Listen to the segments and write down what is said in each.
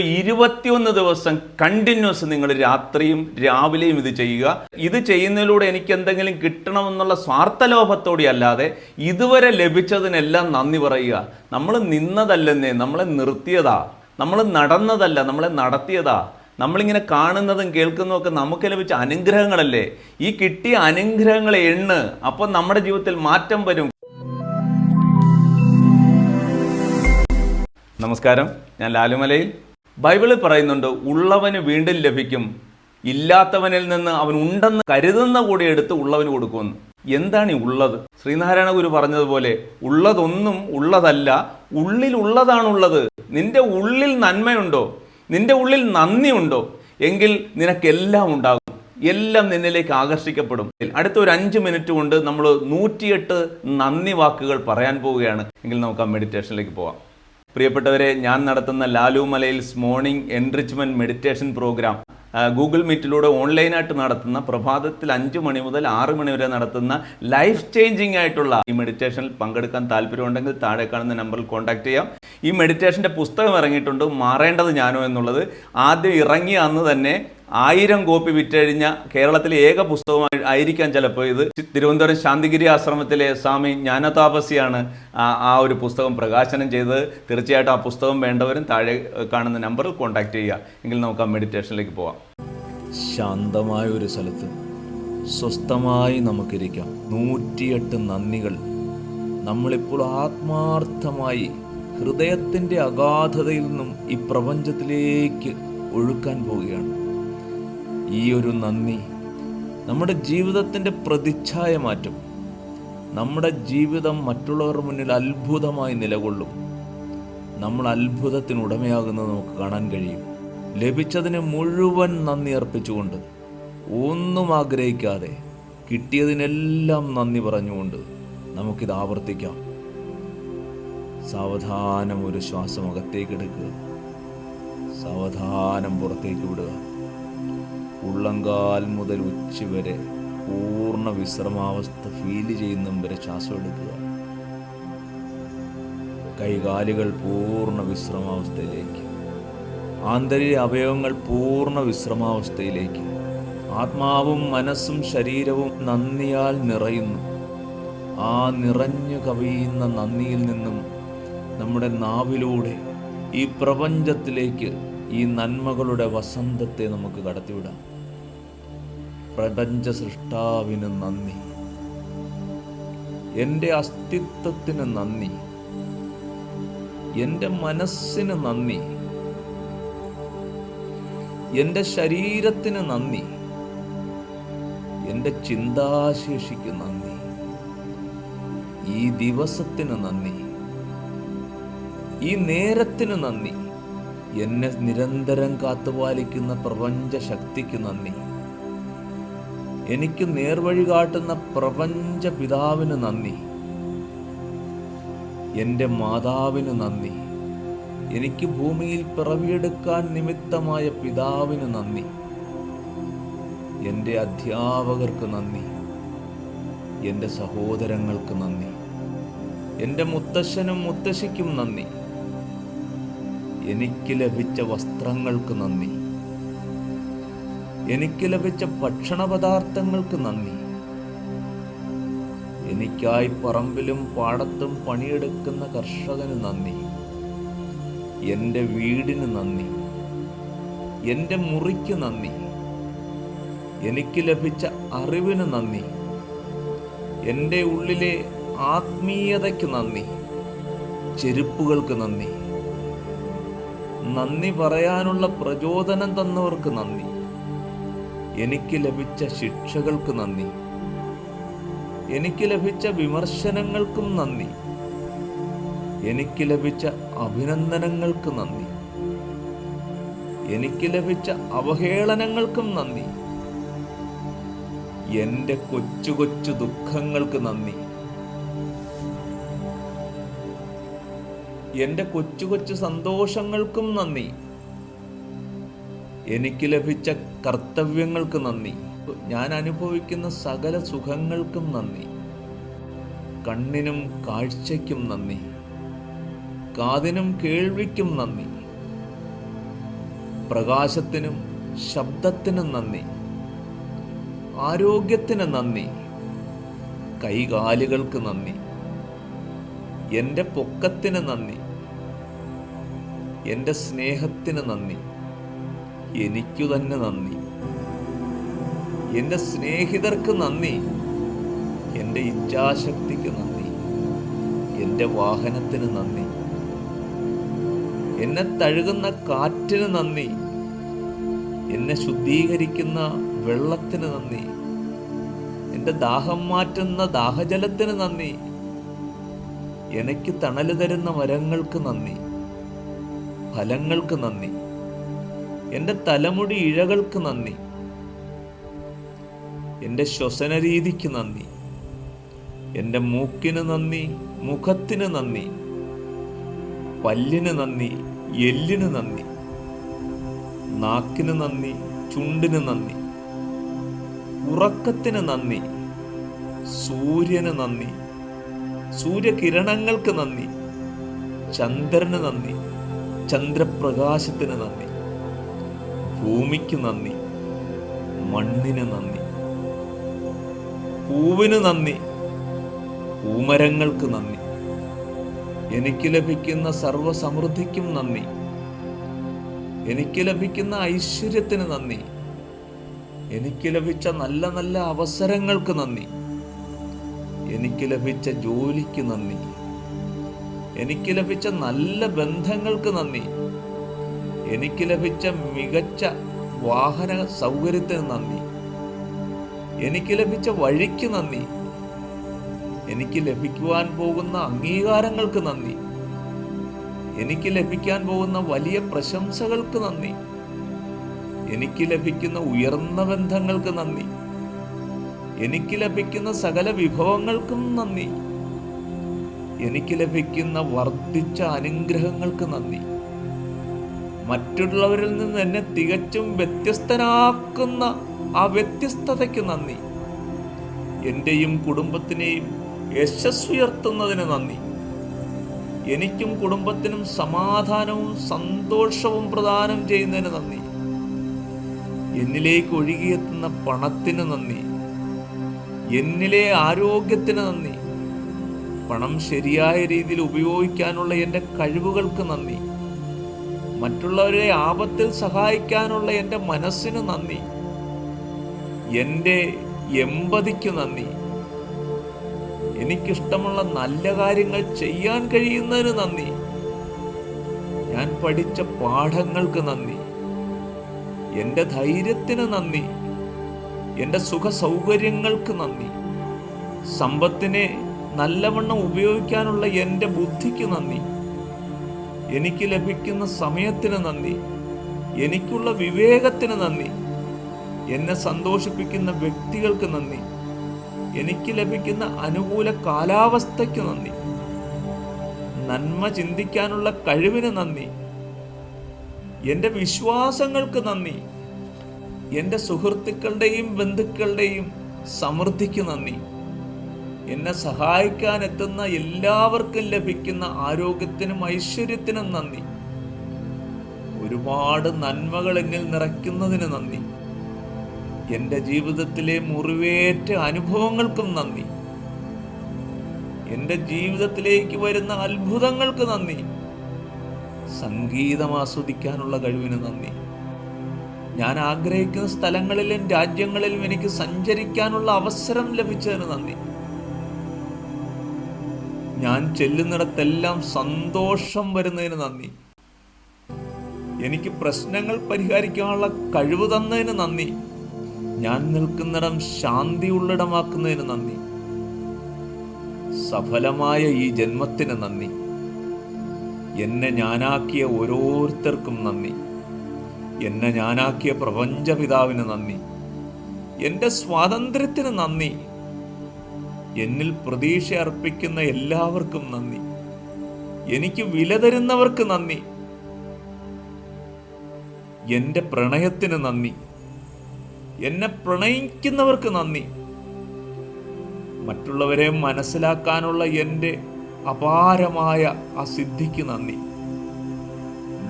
ഇരുപത്തിയൊന്ന് ദിവസം കണ്ടിന്യൂസ് നിങ്ങൾ രാത്രിയും രാവിലെയും ഇത് ചെയ്യുക. ഇത് ചെയ്യുന്നതിലൂടെ എനിക്ക് എന്തെങ്കിലും കിട്ടണമെന്നുള്ള സ്വാർത്ഥലോഭത്തോടെ അല്ലാതെ ഇതുവരെ ലഭിച്ചതിനെല്ലാം നന്ദി പറയുക. നമ്മൾ നിന്നതല്ലെന്നേ നമ്മളെ നിർത്തിയതാ. നമ്മൾ നടന്നതല്ല നമ്മളെ നടത്തിയതാ. നമ്മളിങ്ങനെ കാണുന്നതും കേൾക്കുന്നതും ഒക്കെ നമുക്ക് ലഭിച്ച അനുഗ്രഹങ്ങളല്ലേ? ഈ കിട്ടിയ അനുഗ്രഹങ്ങളെ എണ്ണ് അപ്പോൾ നമ്മുടെ ജീവിതത്തിൽ മാറ്റം വരും. നമസ്കാരം. ഞാൻ ലാലുമലയിൽ ബൈബിളിൽ പറയുന്നുണ്ട് ഉള്ളവന് വീണ്ടും ലഭിക്കും ഇല്ലാത്തവനിൽ നിന്ന് അവൻ ഉണ്ടെന്ന് കരുതുന്ന കൂടി എടുത്ത് ഉള്ളവന് കൊടുക്കുമെന്ന്. എന്താണ് ഈ ഉള്ളത്? ശ്രീനാരായണ ഗുരു പറഞ്ഞതുപോലെ ഉള്ളതൊന്നും ഉള്ളതല്ല ഉള്ളിൽ ഉള്ളതാണുള്ളത്. നിന്റെ ഉള്ളിൽ നന്മയുണ്ടോ? നിന്റെ ഉള്ളിൽ നന്ദിയുണ്ടോ? എങ്കിൽ നിനക്കെല്ലാം ഉണ്ടാകും. എല്ലാം നിന്നിലേക്ക് ആകർഷിക്കപ്പെടും. അടുത്ത ഒരു അഞ്ച് മിനിറ്റ് കൊണ്ട് നമ്മൾ നൂറ്റിയെട്ട് നന്ദി വാക്കുകൾ പറയാൻ പോവുകയാണ്. എങ്കിൽ നമുക്ക് ആ മെഡിറ്റേഷനിലേക്ക് പോവാം. പ്രിയപ്പെട്ടവരെ ഞാൻ നടത്തുന്ന Lalu Malayil's morning enrichment meditation program Google മീറ്റിലൂടെ ഓൺലൈനായിട്ട് നടത്തുന്ന പ്രഭാതത്തിൽ അഞ്ച് മണി മുതൽ ആറ് മണി വരെ നടത്തുന്ന ലൈഫ് ചേഞ്ചിങ് ആയിട്ടുള്ള ഈ മെഡിറ്റേഷനിൽ പങ്കെടുക്കാൻ താല്പര്യമുണ്ടെങ്കിൽ താഴെ കാണുന്ന നമ്പറിൽ കോൺടാക്ട് ചെയ്യാം. ഈ മെഡിറ്റേഷന്റെ പുസ്തകം ഇറങ്ങിയിട്ടുണ്ട് മാറേണ്ടത് ഞാനോ എന്നുള്ളത്. ആദ്യം ഇറങ്ങിയ അന്ന് തന്നെ ആയിരം കോപ്പി വിറ്റഴിഞ്ഞ കേരളത്തിലെ ഏക പുസ്തകമായി ആയിരിക്കാം ചിലപ്പോൾ. ഇത് തിരുവനന്തപുരം ശാന്തിഗിരി ആശ്രമത്തിലെ സ്വാമി ജ്ഞാനതാപസിയാണ് ആ ഒരു പുസ്തകം പ്രകാശനം ചെയ്തത്. തീർച്ചയായിട്ടും ആ പുസ്തകം വേണ്ടവരും താഴെ കാണുന്ന നമ്പറിൽ കോൺടാക്ട് ചെയ്യുക. എങ്കിൽ നമുക്ക് ആ മെഡിറ്റേഷനിലേക്ക് പോവാം. ശാന്തമായ ഒരു സ്ഥലത്ത് സ്വസ്ഥമായി നമുക്കിരിക്കാം. നൂറ്റിയെട്ട് നന്ദികൾ. നമ്മളിപ്പോൾ ആത്മാർത്ഥമായി ഹൃദയത്തിന്റെ അഗാധതയിൽ നിന്നും ഈ പ്രപഞ്ചത്തിലേക്ക് ഒഴുക്കാൻ പോവുകയാണ്. ഈ ഒരു നന്ദി നമ്മുടെ ജീവിതത്തിന്റെ പ്രതിച്ഛായ മാറ്റും നമ്മുടെ ജീവിതം മറ്റുള്ളവരുടെ മുന്നിൽ അത്ഭുതമായി നിലകൊള്ളും. നമ്മൾ അത്ഭുതത്തിന് ഉടമയാകുന്നത് നമുക്ക് കാണാൻ കഴിയും. ലഭിച്ചതിന് മുഴുവൻ നന്ദി അർപ്പിച്ചുകൊണ്ട് ഒന്നും ആഗ്രഹിക്കാതെ കിട്ടിയതിനെല്ലാം നന്ദി പറഞ്ഞുകൊണ്ട് നമുക്കിത് ആവർത്തിക്കാം. സാവധാനം ഒരു ശ്വാസം അകത്തേക്ക് എടുക്കുക. സാവധാനം പുറത്തേക്ക് വിടുക. ഉള്ളങ്കാൽ മുതൽ ഉച്ച വരെ പൂർണ വിശ്രമാവസ്ഥ ഫീൽ ചെയ്യുന്നതും വരെ ശ്വാസം എടുക്കുക. കൈകാലുകൾ പൂർണ വിശ്രമാവസ്ഥയിലേക്ക്. ആന്തരിക അവയവങ്ങൾ പൂർണ വിശ്രമാവസ്ഥയിലേക്ക്. ആത്മാവും മനസ്സും ശരീരവും നന്ദിയാൽ നിറയുന്നു. ആ നിറഞ്ഞു കവിയുന്ന നന്ദിയിൽ നിന്നും നമ്മുടെ നാവിലൂടെ ഈ പ്രപഞ്ചത്തിലേക്ക് ഈ നന്മകളുടെ വസന്തത്തെ നമുക്ക് കടത്തിവിടാം. പ്രപഞ്ച സൃഷ്ടാവിന് നന്ദി. എന്റെ അസ്തിത്വത്തിന് നന്ദി. എന്റെ മനസ്സിന് നന്ദി. എന്റെ ശരീരത്തിന് നന്ദി. എന്റെ ചിന്താശേഷിക്ക് നന്ദി. ഈ ദിവസത്തിന് നന്ദി. ഈ നേരത്തിന് നന്ദി. എന്നെ നിരന്തരം കാത്തുപാലിക്കുന്ന പ്രപഞ്ച ശക്തിക്ക് നന്ദി. എനിക്ക് നേർവഴി കാട്ടുന്ന പ്രപഞ്ച പിതാവിന് നന്ദി. എന്റെ മാതാവിന് നന്ദി. എനിക്ക് ഭൂമിയിൽ പിറവിയെടുക്കാൻ നിമിത്തമായ പിതാവിന് നന്ദി. എന്റെ അധ്യാപകർക്ക് നന്ദി. എന്റെ സഹോദരങ്ങൾക്ക് നന്ദി. എന്റെ മുത്തശ്ശനും മുത്തശ്ശിക്കും നന്ദി. എനിക്ക് ലഭിച്ച വസ്ത്രങ്ങൾക്ക് നന്ദി. എനിക്ക് ലഭിച്ച ഭക്ഷണ പദാർത്ഥങ്ങൾക്ക് നന്ദി. എനിക്കായി പറമ്പിലും പാടത്തും പണിയെടുക്കുന്ന കർഷകന് നന്ദി. എന്റെ വീടിന് നന്ദി. എന്റെ മുറിക്ക് നന്ദി. എനിക്ക് ലഭിച്ച അറിവിന് നന്ദി. എന്റെ ഉള്ളിലെ ആത്മീയതയ്ക്ക് നന്ദി. ചെരുപ്പുകൾക്ക് നന്ദി. നന്ദി പറയാനുള്ള പ്രചോദനം തന്നവർക്ക് നന്ദി. എനിക്ക് ലഭിച്ച ശിക്ഷകൾക്ക് നന്ദി. എനിക്ക് ലഭിച്ച വിമർശനങ്ങൾക്കും നന്ദി. എനിക്ക് ലഭിച്ച അഭിനന്ദനങ്ങൾക്ക് നന്ദി. എനിക്ക് ലഭിച്ച അവഹേളനങ്ങൾക്കും നന്ദി. എന്റെ കൊച്ചു കൊച്ചു ദുഃഖങ്ങൾക്ക് നന്ദി. എന്റെ കൊച്ചു കൊച്ചു സന്തോഷങ്ങൾക്കും നന്ദി. എനിക്ക് ലഭിച്ച കർത്തവ്യങ്ങൾക്ക് നന്ദി. ഞാൻ അനുഭവിക്കുന്ന സകല സുഖങ്ങൾക്കും നന്ദി. കണ്ണിനും കാഴ്ചയ്ക്കും നന്ദി. കാതിനും കേൾവിക്കും നന്ദി. പ്രകാശത്തിനും ശബ്ദത്തിനും നന്ദി. ആരോഗ്യത്തിന് നന്ദി. കൈകാലുകൾക്ക് നന്ദി. എന്റെ പൊക്കത്തിന് നന്ദി. എന്റെ സ്നേഹത്തിന് നന്ദി. എനിക്കു തന്നെ നന്ദി. എന്റെ സ്നേഹിതർക്ക് നന്ദി. എന്റെ ഇച്ഛാശക്തിക്ക് നന്ദി. എന്റെ വാഹനത്തിന് നന്ദി. എന്നെ തഴുകുന്ന കാറ്റിന് നന്ദി. എന്നെ ശുദ്ധീകരിക്കുന്ന വെള്ളത്തിന് നന്ദി. എന്റെ ദാഹം മാറ്റുന്ന ദാഹജലത്തിന് നന്ദി. എനിക്ക് തണൽ തരുന്ന മരങ്ങൾക്ക് നന്ദി. ഫലങ്ങൾക്ക് നന്ദി. എന്റെ തലമുടി ഇഴകൾക്ക് നന്ദി. എന്റെ ശ്വസന രീതിക്ക് നന്ദി. എന്റെ മൂക്കിന് നന്ദി മുഖത്തിന് നന്ദി. പല്ലിന് നന്ദി എല്ലിന് നന്ദി. നാക്കിന് നന്ദി ചുണ്ടിന് നന്ദി. ഉറക്കത്തിന് നന്ദി. സൂര്യന് നന്ദി. സൂര്യകിരണങ്ങൾക്ക് നന്ദി. ചന്ദ്രന് നന്ദി. ചന്ദ്രപ്രകാശത്തിന് നന്ദി. ഭൂമിക്ക് നന്ദി. മണ്ണിന് നന്ദി. പൂവിന് നന്ദി. പൂമരങ്ങൾക്ക് നന്ദി. എനിക്ക് ലഭിക്കുന്ന സർവസമൃദ്ധിക്കും നന്ദി. എനിക്ക് ലഭിക്കുന്ന ഐശ്വര്യത്തിന് നന്ദി. എനിക്ക് ലഭിച്ച നല്ല നല്ല അവസരങ്ങൾക്ക് നന്ദി. എനിക്ക് ലഭിച്ച ജോലിക്ക് നന്ദി. എനിക്ക് ലഭിച്ച നല്ല ബന്ധങ്ങൾക്ക് നന്ദി. എനിക്ക് ലഭിച്ച മികച്ച വാഹന സൗകര്യത്തിന് നന്ദി. എനിക്ക് ലഭിച്ച വഴിക്ക് നന്ദി. എനിക്ക് ലഭിക്കുവാൻ പോകുന്ന അംഗീകാരങ്ങൾക്ക് നന്ദി. എനിക്ക് ലഭിക്കാൻ പോകുന്ന വലിയ പ്രശംസകൾക്ക് നന്ദി. എനിക്ക് ലഭിക്കുന്ന ഉയർന്ന ബന്ധങ്ങൾക്ക് നന്ദി. എനിക്ക് ലഭിക്കുന്ന സകല വിഭവങ്ങൾക്കും നന്ദി. എനിക്ക് ലഭിക്കുന്ന വർദ്ധിച്ച അനുഗ്രഹങ്ങൾക്ക് നന്ദി. മറ്റുള്ളവരിൽ നിന്ന് എന്നെ തികച്ചും വ്യത്യസ്തനാക്കുന്ന ആ വ്യത്യസ്തതയ്ക്ക് നന്ദി. എന്റെയും കുടുംബത്തിനെയും യശസ്സുയർത്തുന്നതിന് നന്ദി. എനിക്കും കുടുംബത്തിനും സമാധാനവും സന്തോഷവും പ്രദാനം ചെയ്യുന്നതിന് നന്ദി. എന്നിലേക്ക് ഒഴുകിയെത്തുന്ന പണത്തിന് നന്ദി. എന്നിലെ ആരോഗ്യത്തിന് നന്ദി. പണം ശരിയായ രീതിയിൽ ഉപയോഗിക്കാനുള്ള എന്റെ കഴിവുകൾക്ക് നന്ദി. മറ്റുള്ളവരെ ആപത്തിൽ സഹായിക്കാനുള്ള എന്റെ മനസ്സിന് നന്ദി. എന്റെ എമ്പതിക്ക് നന്ദി. എനിക്കിഷ്ടമുള്ള നല്ല കാര്യങ്ങൾ ചെയ്യാൻ കഴിയുന്നതിന് നന്ദി. ഞാൻ പഠിച്ച പാഠങ്ങൾക്ക് നന്ദി. എന്റെ ധൈര്യത്തിന് നന്ദി. എന്റെ സുഖ സൗകര്യങ്ങൾക്ക് നന്ദി. സമ്പത്തിനെ നല്ലവണ്ണം ഉപയോഗിക്കാനുള്ള എന്റെ ബുദ്ധിക്ക് നന്ദി. എനിക്ക് ലഭിക്കുന്ന സമയത്തിന് നന്ദി. എനിക്കുള്ള വിവേകത്തിന് നന്ദി. എന്നെ സന്തോഷിപ്പിക്കുന്ന വ്യക്തികൾക്ക് നന്ദി. എനിക്ക് ലഭിക്കുന്ന അനുകൂല കാലാവസ്ഥയ്ക്ക് നന്ദി. നന്മ ചിന്തിക്കാനുള്ള കഴിവിന് നന്ദി. എന്റെ വിശ്വാസങ്ങൾക്ക് നന്ദി. എന്റെ സുഹൃത്തുക്കളുടെയും ബന്ധുക്കളുടെയും സമൃദ്ധിക്ക് നന്ദി. എന്നെ സഹായിക്കാൻ എത്തുന്ന എല്ലാവർക്കും ലഭിക്കുന്ന ആരോഗ്യത്തിനും ഐശ്വര്യത്തിനും നന്ദി. ഒരുപാട് നന്മകൾ എന്നിൽ നിറയ്ക്കുന്നതിന് നന്ദി. എന്റെ ജീവിതത്തിലെ മുറിവേറ്റ അനുഭവങ്ങൾക്കും നന്ദി. എന്റെ ജീവിതത്തിലേക്ക് വരുന്ന അത്ഭുതങ്ങൾക്ക് നന്ദി. സംഗീതം ആസ്വദിക്കാനുള്ള കഴിവിന് നന്ദി. ഞാൻ ആഗ്രഹിക്കുന്ന സ്ഥലങ്ങളിലും രാജ്യങ്ങളിലും എനിക്ക് സഞ്ചരിക്കാനുള്ള അവസരം ലഭിച്ചതിന് നന്ദി. ഞാൻ ചെല്ലുന്നിടത്തെല്ലാം സന്തോഷം വരുന്നതിന് നന്ദി. എനിക്ക് പ്രശ്നങ്ങൾ പരിഹരിക്കാനുള്ള കഴിവ് തന്നതിന് നന്ദി. ഞാൻ നിൽക്കുന്നിടം ശാന്തി ഉള്ളിടമാക്കുന്നതിന് നന്ദി. സഫലമായ ഈ ജന്മത്തിന് നന്ദി. എന്നെ ഞാനാക്കിയ ഓരോരുത്തർക്കും നന്ദി. എന്നെ ഞാനാക്കിയ പ്രപഞ്ചപിതാവിന് നന്ദി. എന്റെ സ്വാതന്ത്ര്യത്തിന് നന്ദി. എന്നിൽ പ്രതീക്ഷ അർപ്പിക്കുന്ന എല്ലാവർക്കും നന്ദി. എനിക്ക് വില തരുന്നവർക്ക് നന്ദി. എന്റെ പ്രണയത്തിന് നന്ദി. എന്നെ പ്രണയിക്കുന്നവർക്ക് നന്ദി. മറ്റുള്ളവരെ മനസ്സിലാക്കാനുള്ള എന്റെ അപാരമായ ആ സിദ്ധിക്ക് നന്ദി.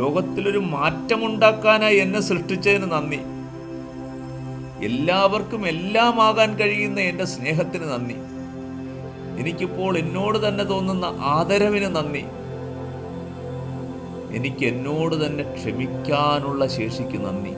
ലോകത്തിലൊരു മാറ്റമുണ്ടാക്കാനായി എന്നെ സൃഷ്ടിച്ചതിന് നന്ദി. എല്ലാവർക്കും എല്ലാമാകാൻ കഴിയുന്ന എന്റെ സ്നേഹത്തിന് നന്ദി. എനിക്കിപ്പോൾ എന്നോട് തന്നെ തോന്നുന്ന ആദരവിന് നന്ദി. എനിക്ക് എന്നോട് തന്നെ ക്ഷമിക്കാനുള്ള ശേഷിക്ക് നന്ദി.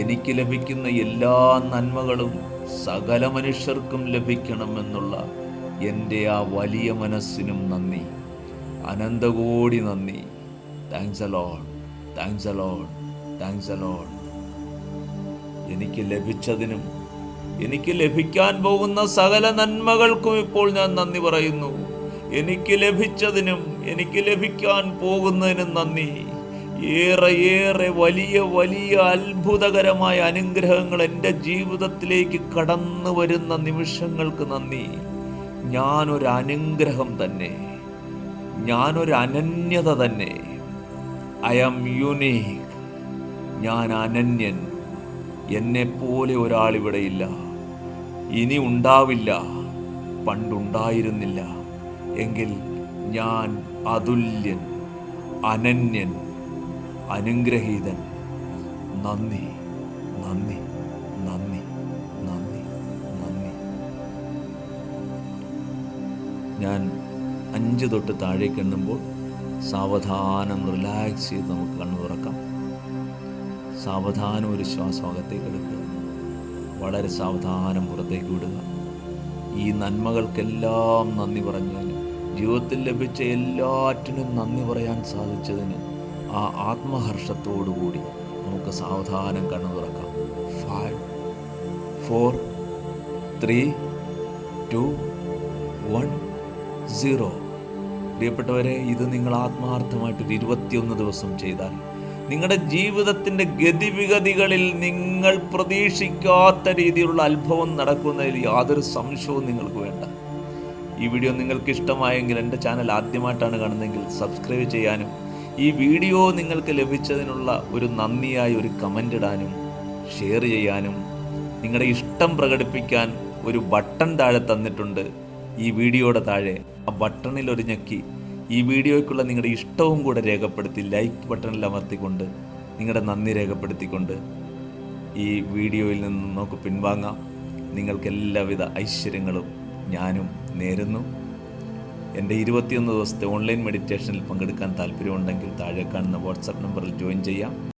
എനിക്ക് ലഭിക്കുന്ന എല്ലാ നന്മകളും സകല മനുഷ്യർക്കും ലഭിക്കണമെന്നുള്ള എന്റെ ആ വലിയ മനസ്സിനും നന്ദി. അനന്തകോടി നന്ദി. Thanks alone thanks alone thanks alone എനിക്ക് ലഭിച്ചതിനും എനിക്ക് ലഭിക്കാൻ പോകുന്ന സകല നന്മകൾക്കും ഇപ്പോൾ ഞാൻ നന്ദി പറയുന്നു. എനിക്ക് ലഭിച്ചതിനും എനിക്ക് ലഭിക്കാൻ പോകുന്നതിനും നന്ദി. ഏറെ ഏറെ വലിയ വലിയ അത്ഭുതകരമായ അനുഗ്രഹങ്ങൾ എന്റെ ജീവിതത്തിലേക്ക് കടന്നു വരുന്ന നിമിഷങ്ങൾക്ക് നന്ദി. ഞാനൊരു അനുഗ്രഹം തന്നെ. ഞാനൊരു അനന്യത തന്നെ. ഐ ആം യുനീക്ക് ഞാൻ അനന്യൻ. എന്നെപ്പോലെ ഒരാൾ ഇവിടെയില്ല ഇനി ഉണ്ടാവില്ല പണ്ടുണ്ടായിരുന്നില്ല. എങ്കിൽ ഞാൻ അതുല്യൻ അനന്യൻ അനുഗ്രഹീതൻ. നന്ദി നന്ദി നന്ദി നന്ദി നന്ദി. ഞാൻ അഞ്ച് തൊട്ട് താഴേക്ക് എണ്ണുമ്പോൾ സാവധാനം റിലാക്സ് ചെയ്ത് നമുക്ക് കണ്ണു തുറക്കാം സാവധാനം ഒരു ശ്വാസം അകത്തേക്ക് എടുക്കുക. വളരെ സാവധാനം പുറത്തേക്ക് വിടുക. ഈ നന്മകൾക്കെല്ലാം നന്ദി പറഞ്ഞതിന് ജീവിതത്തിൽ ലഭിച്ച എല്ലാറ്റിനും നന്ദി പറയാൻ സാധിച്ചതിന് ആ ആത്മഹർഷത്തോടുകൂടി നമുക്ക് സാവധാനം കണ്ണു തുറക്കാം. Five four three two one zero പ്രിയപ്പെട്ടവരെ ഇത് നിങ്ങൾ ആത്മാർത്ഥമായിട്ട് ഇരുപത്തിയൊന്ന് ദിവസം ചെയ്താൽ നിങ്ങളുടെ ജീവിതത്തിന്റെ ഗതിവിഗതികളിൽ നിങ്ങൾ പ്രതീക്ഷിക്കാത്ത രീതിയിലുള്ള അത്ഭവം നടക്കുന്നതിൽ യാതൊരു സംശയവും നിങ്ങൾക്ക് വേണ്ട. ഈ വീഡിയോ നിങ്ങൾക്ക് ഇഷ്ടമായെങ്കിൽ എന്റെ ചാനൽ ആദ്യമായിട്ടാണ് കാണുന്നതെങ്കിൽ സബ്സ്ക്രൈബ് ചെയ്യാനും ഈ വീഡിയോ നിങ്ങൾക്ക് ലഭിച്ചതിനുള്ള ഒരു നന്ദിയായി ഒരു കമന്റ് ഇടാനും ഷെയർ ചെയ്യാനും നിങ്ങളുടെ ഇഷ്ടം പ്രകടിപ്പിക്കാൻ ഒരു ബട്ടൺ താഴെ തന്നിട്ടുണ്ട്. ഈ വീഡിയോയുടെ താഴെ ആ ബട്ടണിൽ ഒരു ഞെക്കി ഈ വീഡിയോയ്ക്കുള്ള നിങ്ങളുടെ ഇഷ്ടവും കൂടെ രേഖപ്പെടുത്തി ലൈക്ക് ബട്ടണിൽ അമർത്തിക്കൊണ്ട് നിങ്ങളുടെ നന്ദി രേഖപ്പെടുത്തിക്കൊണ്ട് ഈ വീഡിയോയിൽ നിന്ന് നമുക്ക് പിൻവാങ്ങാം. നിങ്ങൾക്ക് എല്ലാവിധ ഐശ്വര്യങ്ങളും ഞാനും നേരുന്നു. എന്റെ ഇരുപത്തിയൊന്ന് ദിവസത്തെ ഓൺലൈൻ മെഡിറ്റേഷനിൽ പങ്കെടുക്കാൻ താല്പര്യമുണ്ടെങ്കിൽ താഴെ കാണുന്ന വാട്സാപ്പ് നമ്പറിൽ ജോയിൻ ചെയ്യാം.